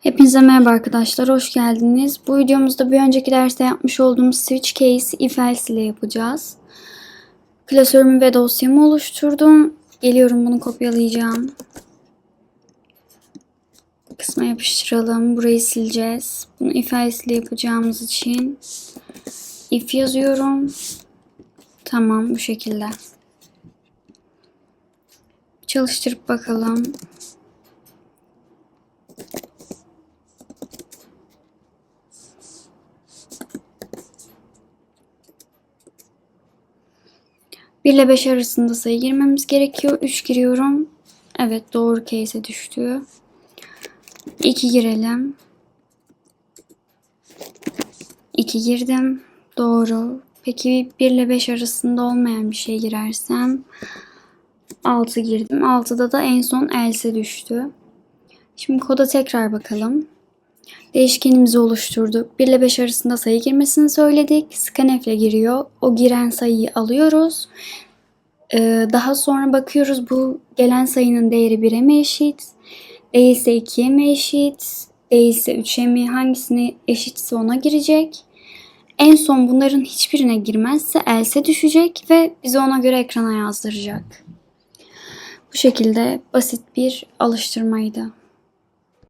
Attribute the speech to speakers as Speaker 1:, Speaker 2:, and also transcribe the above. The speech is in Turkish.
Speaker 1: Hepinize merhaba arkadaşlar, hoş geldiniz. Bu videomuzda bir önceki derste yapmış olduğumuz switch case if else ile yapacağız. Klasörümü ve dosyamı oluşturdum. Geliyorum bunu kopyalayacağım. Kısma yapıştıralım. Burayı sileceğiz. Bunu if else ile yapacağımız için if yazıyorum. Tamam bu şekilde. Çalıştırıp bakalım. Bir ile 5 arasında sayı girmemiz gerekiyor. 3 giriyorum. Evet doğru case'e düştü. 2 girelim. 2 girdim. Doğru. Peki 1 ile 5 arasında olmayan bir şey girersem 6 girdim. 6'da da en son else düştü. Şimdi koda tekrar bakalım. Değişkenimizi oluşturduk. 1 ile 5 arasında sayı girmesini söyledik. Scanf ile giriyor. O giren sayıyı alıyoruz. Ee, daha sonra bakıyoruz bu gelen sayının değeri 1'e mi eşit? Değilse 2'ye mi eşit? Değilse 3'e mi? Hangisine eşitse ona girecek. En son bunların hiçbirine girmezse else düşecek ve bize ona göre ekrana yazdıracak. Bu şekilde basit bir alıştırmaydı.